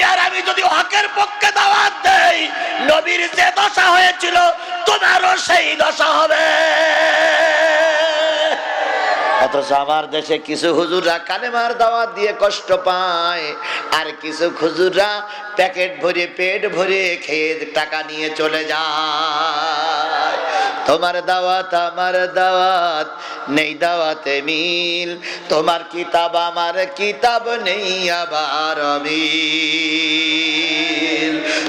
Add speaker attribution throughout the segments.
Speaker 1: তুমি আর আমি যদি হকের পক্ষে দাওয়াত দেই, নবীর যে দশা হয়েছিল, তোমারও সেই দশা হবে। অথচ আমার দেশে কিছু হুজুররা কালেমার দাওয়াত দিয়ে কষ্ট পায়, আর কিছু হুজুররা প্যাকেট ভরে, পেট ভরে খেয়ে টাকা নিয়ে চলে যায়। তোমার দাওয়াত, আমার দাওয়াত, নেই দাওয়াতে মিল। তোমার কিতাব, আমার কিতাব নেই আবার মিল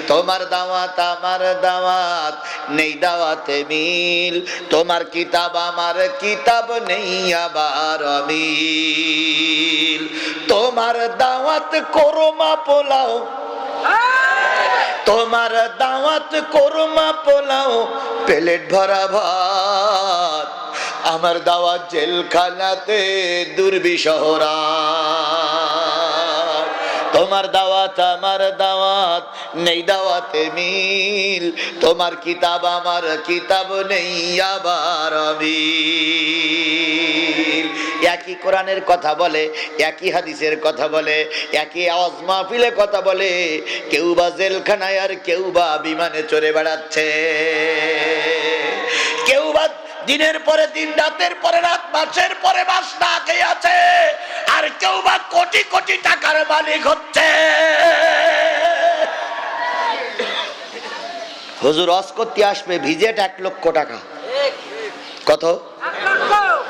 Speaker 1: তোমার দাওয়াত, আমার দাওয়াত, নেই দাওয়াতে মিল। তোমার কিতাব, আমার কিতাব নেই আবার মিল তোমার দাওয়াত কোরমা পোলাও। তোমার দাওয়াত করমা পোলাও প্লেট ভরা ভাত। আমার দাওয়াত জেলখানাতে দুর্বিশহরা তোমার দাওয়াত আমার দাওয়াত, নেই দাওয়াতে মিল। তোমার কিতাব আমার কিতাব নেই, আবার মিল একই কোরআনের কথা বলে, একই হাদিসের কথা বলে, একই আওয়াজ মাহফিলে কথা বলে, কেউ বা জেলখানায় আর কেউ বা বিমানে চড়ে বেড়াচ্ছে। কেউ বা দিনের পরে দিন, রাতের পরে রাত, মাসের পরে মাস না আছে। আর কেউ বা কোটি কোটি টাকার মালিক হচ্ছে। হুজুর অস করতে আসবে ভিজেট এক লক্ষ টাকা। কত?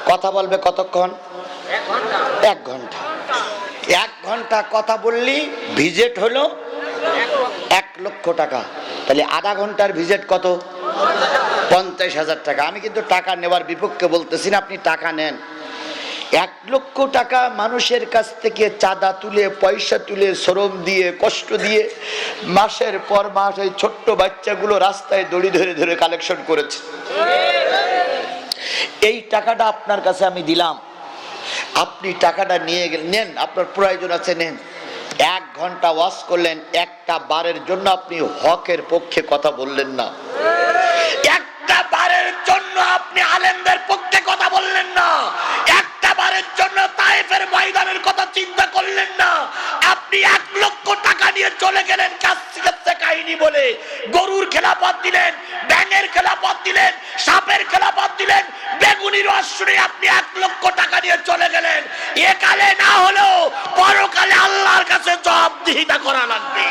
Speaker 1: কথা বলবে কতক্ষণ? এক ঘণ্টা। এক ঘণ্টা কথা বললি ভিজেট হলো এক লক্ষ টাকা। তাহলে আধা ঘণ্টার ভিজেট কত? পঞ্চাশ হাজার টাকা। আমি কিন্তু টাকা নেওয়ার বিপক্ষে বলতেছি না আপনি টাকা নেন। এক লক্ষ টাকা মানুষের কাছ থেকে চাঁদা তুলে, পয়সা তুলে, শ্রম দিয়ে, কষ্ট দিয়ে মাসের পর মাস ওই ছোট্ট বাচ্চাগুলো রাস্তায় দড়ি ধরে ধরে কালেকশন করেছে। এই টাকাটা আপনার কাছে আমি দিলাম। আপনি টাকাটা নিয়ে গেলেন, নেন, আপনার প্রয়োজন আছে, নেন। এক ঘণ্টা ওয়াশ করলেন, একটা বারের জন্য আপনি হকের পক্ষে কথা বললেন না। একটা বারের জন্য আপনি আলেমদের পক্ষে কথা বললেন না একটা বারের জন্য তাইফের ময়দানের কথা চিন্তা করলেন না। আপনি এক লক্ষ টাকা নিয়ে চলে গেলেন কাছে কাহিনী বলে। গরুর খেলাপথ দিলেন, ব্যাঙের খেলাপথ দিলেন, সাপের খেলাপথ দিলেন। বেগুনির অশ্বরে আপনি এক লক্ষ টাকা নিয়ে চলে গেলেন। এ কালে না হলেও পরকালে আল্লাহর কাছে জবাবদিহিতা করা লাগবে।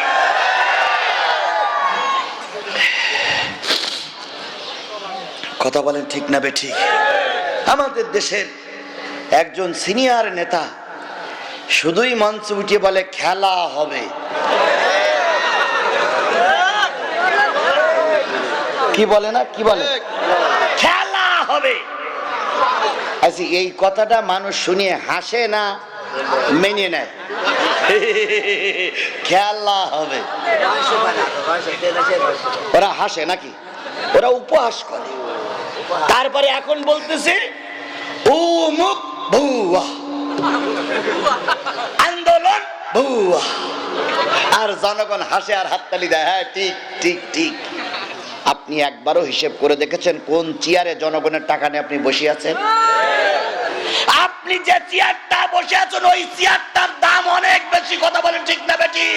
Speaker 1: কথা বলেন ঠিক না বে ঠিক? আমাদের দেশের একজন সিনিয়র নেতা শুধুই মঞ্চে উঠিয়ে বলে, খেলা হবে। কি বলে না? কি বলে? খেলা হবে। আচ্ছা এই কথাটা মানুষ শুনিয়ে হাসে না মেনে নেয়? খেলা হবে। ওরা হাসে নাকি? ওরা উপহাস করে। তারপরে এখন বলতেছে উমুক আন্দোলন আর জনগণ হাসে আর হাততালি দেয়। হ্যাঁ ঠিক ঠিক ঠিক। আপনি একবারও হিসেব করে দেখেছেন কোন চেয়ারে জনগণের টাকা নিয়ে আপনি বসে আছেন? আপনি যে চেয়ারটা বসে আছেন, ওই চেয়ারটার দাম অনেক বেশি, কথা বলেন ঠিক না বেটি?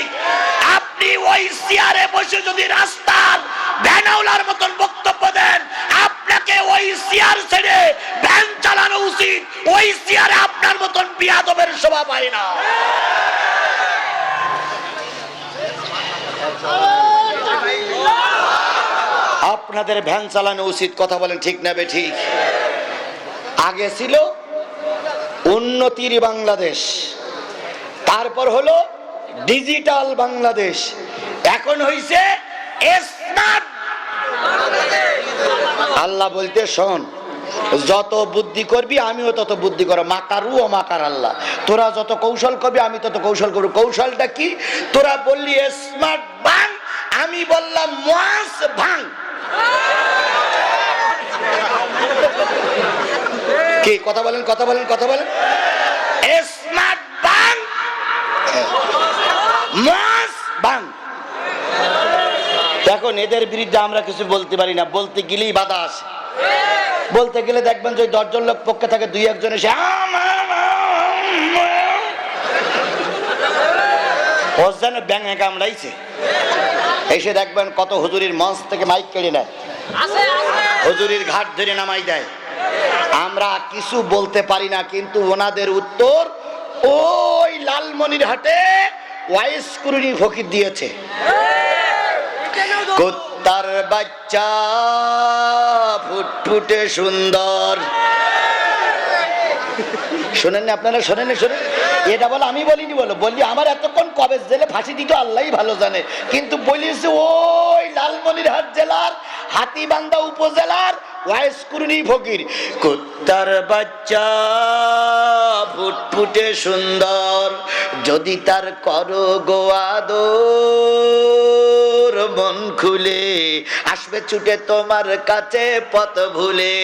Speaker 1: আপনি ওই চেয়ারে বসে যদি রাস্তার ভ্যানওয়ালার মতন বক্তব্য দেন আপনাকে ওই চেয়ার ছেড়ে ভ্যান চালানো উচিত। ওই চেয়ারে আপনার মতন বিয়াদবের শোভা পায় না। আপনাদের ভ্যান চালানো উচিত, কথা বলেন ঠিক না বে ঠিক? আগে ছিল উন্নতির বাংলাদেশ, তারপর হলো ডিজিটাল বাংলাদেশ। এখন হইছে স্মার্ট আল্লাহ বলতে শোন, যত বুদ্ধি করবি আমিও তত বুদ্ধি করো মাকারু ও মাকার আল্লাহ। তোরা যত কৌশল করবি আমি তত কৌশল করব। কৌশলটা কি? তোরা বললি স্মার্ট বাং, আমি বললাম, মাস ভাঙ কি, কথা বলেন কথা বলেন কথা বলেন। স্মার্ট বাং, মাস এখন এদের বিরুদ্ধে আমরা কিছু বলতে পারি না। বলতে গেলেই বাধা আসে বলতে গেলে দেখবেন যে দশজন লোক পক্ষে থাকে দুই একজন এসে।
Speaker 2: ওর যেন ব্যাঙে কামড়াইছে এসে দেখবেন কত হুজুরির মঞ্চ থেকে মাইক কেড়ে নেয়। হুজুরির ঘাট ধরে নামাই দেয়। আমরা কিছু বলতে পারি না কিন্তু ওনাদের উত্তর ওই লালমনির হাটে ওয়াইস কুরুনি ফকির দিয়েছে। কুত্তার বাচ্চা ফুটফুটে সুন্দর। শোনেন আপনারা? শোনেন শোনেন এটা বলো, আমি বলিনি বলো। বললি, আমার এতক্ষণ কবে জেলে ফাঁসি দিত, আল্লাহই ভালো জানে। কিন্তু বলিস, ওই লালমনিরহাট জেলার হাতিবান্ধা উপজেলার ওয়াইস কুরুনি ফকির। কুত্তার বাচ্চা ফুটফুটে সুন্দর। যদি তার করো গোয়াদোর মন খুলে, আসবে ছুটে তোমার কাছে পথ ভুলে।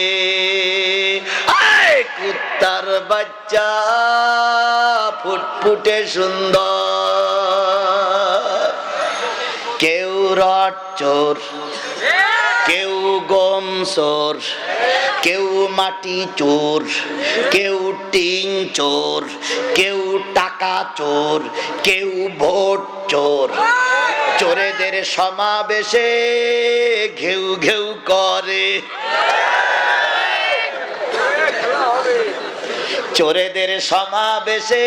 Speaker 2: কুত্তার বাচ্চা ফুটফুটে সুন্দর। কেউ রট চোর, কেউ গম চোর, কেউ মাটি চোর, কেউ টিং চোর, কেউ টাকা চোর, কেউ ভোট চোর। চোরেদের সমাবেশে ঘেউ ঘেউ করে। চোরেদের সমাবেশে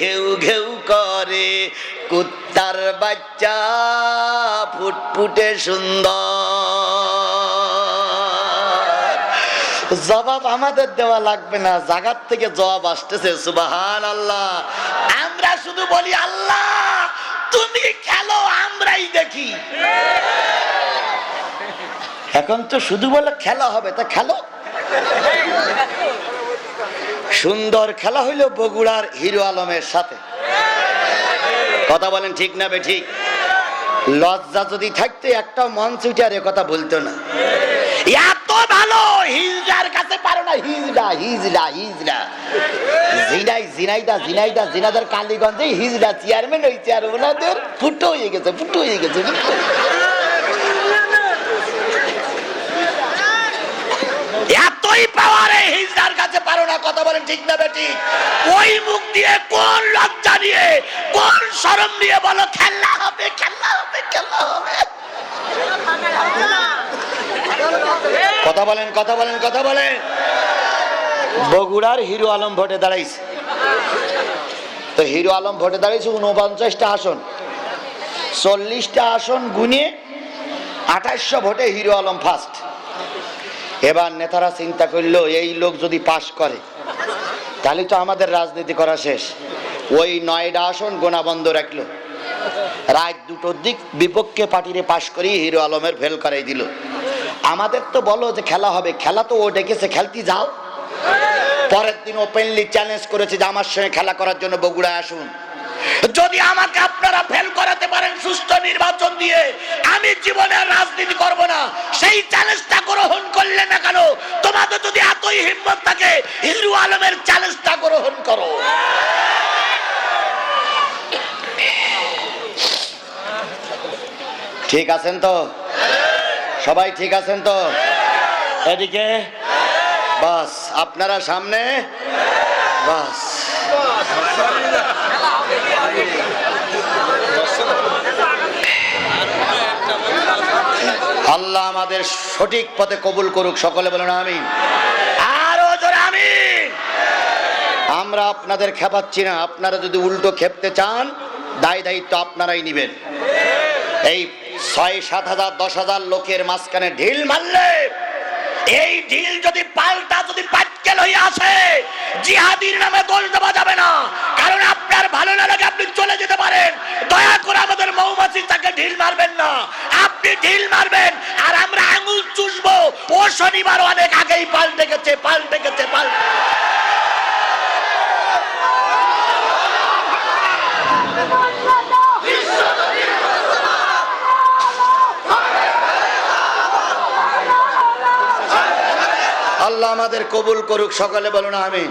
Speaker 2: ঘেউ ঘেউ করে। কুত্তার বাচ্চা ফুটফুটে সুন্দর। জবাব আমাদের দেওয়া লাগবে না জাগার থেকে জবাব আসতেছে সুবাহান আল্লাহ আমরা শুধু বলি আল্লাহ। তুমি খেলো, আমরাই দেখি। এখন তো শুধু বলে খেলা হবে, তা খেলো। সুন্দর খেলা হইল বগুড়ার হিরো আলমের সাথে। কথা বলেন ঠিক না বে ঠিক? লজ্জা যদি থাকতে একটা মঞ্চ উঠে আর কথা বলতো না। এত ভালো, হিজড়ার কাছে পারো না, হিজড়া হিজড়া হিজড়া। জিনাই জিনাইদা জিনাইদা জিনাদার কালীগঞ্জে হিজড়া চেয়ারম্যান আর ওনাদের ফুটো হয়ে গেছে, ফুটো হয়ে গেছে, ফুটো। এতই পাওয়ারে হিজড়ার কাছে পারো না, কথা বলেন ঠিক না বেটি? ওই মুখ দিয়ে কোন লজ্জা নিয়ে, কোন শরম নিয়ে বলো, খেলা হবে খেলা হবে খেলা হবে। কথা বলেন কথা বলেন কথা বলেন। বগুড়ার হিরো আলম ভোটে দাঁড়াইছে। তো হিরো আলম ভোটে দাঁড়িয়েছে উনপঞ্চাশটা আসন। চল্লিশটা আসন গুনিয়ে আঠাশশো ভোটে হিরো আলম ফার্স্ট এবার নেতারা চিন্তা করল, এই লোক যদি পাশ করে, তাহলে তো আমাদের রাজনীতি করা শেষ। ওই নয়ডা আসন গোনা বন্ধ রাখল। রাত দুটোর দিক বিপক্ষে পার্টিরে পাশ করি হিরো আলমের ফেল করাই দিল। আমাদের তো বলো যে খেলা হবে, খেলা তো ও ডেকেছে, খেলতে যাও। পরের দিন ওপেনলি চ্যালেঞ্জ করেছে যে আমার সঙ্গে খেলা করার জন্য বগুড়ায় আসুন। যদি আমাকে আপনারা ফেল করাতে পারেন সুস্থ নির্বাচন দিয়ে, আমি জীবনে রাজনীতি করব না। সেই চ্যালেঞ্জটা গ্রহণ করলে না কেন? তোমাদের যদি এতই হিম্মত থাকে, হিরু আলমের চ্যালেঞ্জটা গ্রহণ করো। ঠিক আছেন তো? সবাই ঠিক আছেন তো? এদিকে। বাস আপনারা সামনে? বাস। আল্লাহ আমাদের সঠিক পথে কবুল করুক সকলে বলুন আরও জোরে আমরা আপনাদের খেপাচ্ছি না আপনারা যদি উল্টো খেপতে চান দায় দায়িত্ব আপনারাই নিবেন। এই ছয়, সাত হাজার, দশ হাজার লোকের মাঝখানে ঢিল মারলে, এই ঢিল যদি পাল্টা, যদি পাটকেল হয়ে আসে, জিহাদির নামে দোষ দেওয়া যাবে না। কারণ আপনার ভালো না লাগে আপনি চলে যেতে পারেন। দয়া করে আমাদের মৌমাছি তাকে ঢিল মারবেন না। আপনি ঢিল মারবেন, আর আমরা আঙুল চুষবো। ও শনিবার অনেক আগেই পাল্টে গেছে পাল্টে গেছে পাল্টে আল্লাহ আমাদের কবুল করুক সকলে বলুন আমিন।